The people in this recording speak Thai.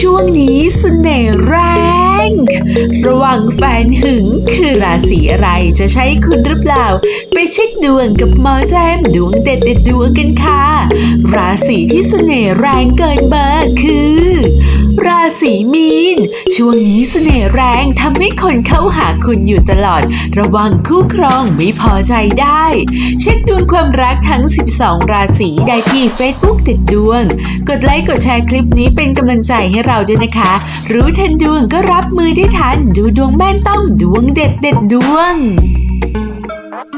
ช่วงนี้เสน่ห์แรง ระหว่างแฟนหึงคือราศีอะไรจะใช้คุณหรือเปล่า ไปเช็คดวงกับหมอแจมดวงเด็ดเด็ดดวงกันค่ะ ราศีที่เสน่ห์แรงเกินเบอร์คือ รา ศีมีน ช่วงนี้เสน่ห์แรงทำให้คนเข้าหาคุณอยู่ตลอด ระวังคู่ครองไม่พอใจได้ เช็คดวงความรักทั้ง 12 ราศีได้ที่ Facebook ติดดวง กดไลค์กดแชร์คลิปนี้เป็นกำลังใจให้เราด้วยนะคะ รู้ทันดวงก็รับมือได้ทัน ดูดวงแม่นต้องดวงเด็ดเด็ดดวง